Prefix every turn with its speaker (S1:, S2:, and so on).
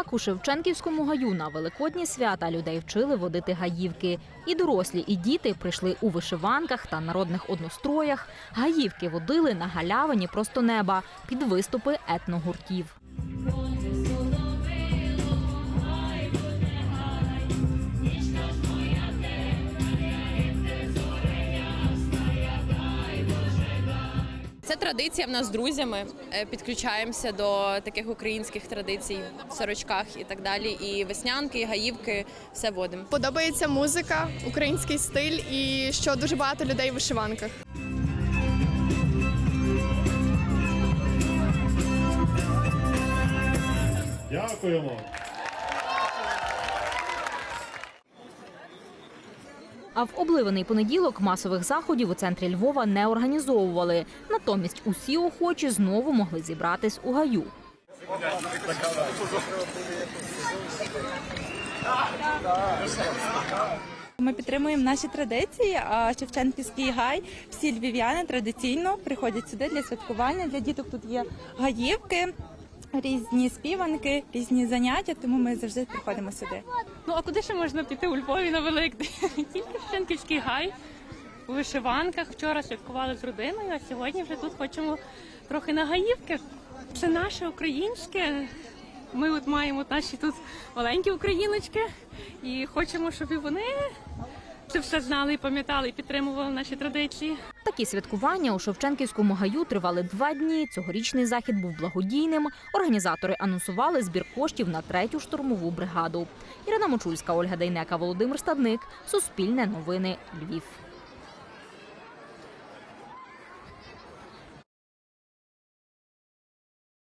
S1: Так, у Шевченківському гаю на великодні свята людей вчили водити гаївки. І дорослі, і діти прийшли у вишиванках та народних одностроях. Гаївки водили на галявині просто неба під виступи етногуртів.
S2: Традиція в нас з друзями. Е, Підключаємося до таких українських традицій в сорочках і так далі. І веснянки, і гаївки, все водимо.
S3: Подобається музика, український стиль і що дуже багато людей в вишиванках.
S4: Дякуємо.
S1: А в обливаний понеділок масових заходів у центрі Львова не організовували. Натомість усі охочі знову могли зібратись у гаю.
S5: Ми підтримуємо наші традиції. А Шевченківський гай всі львів'яни традиційно приходять сюди для святкування. Для діток тут є гаївки, різні співанки, різні заняття. Тому ми завжди приходимо сюди.
S6: Ну а куди ще можна піти у Львові на Великдень? Тільки в Шенківський гай у вишиванках. Вчора святкували з родиною, а сьогодні вже тут хочемо трохи на гаївки. Це наше українське. Ми от маємо наші тут маленькі україночки і хочемо, щоб і вони це все знали пам'ятали, і підтримували наші традиції.
S1: Такі святкування у Шевченківському гаю тривали два дні. Цьогорічний захід був благодійним. Організатори анонсували збір коштів на третю штурмову бригаду. Ірина Мочульська, Ольга Дейнека, Володимир Стадник. Суспільне новини Львів.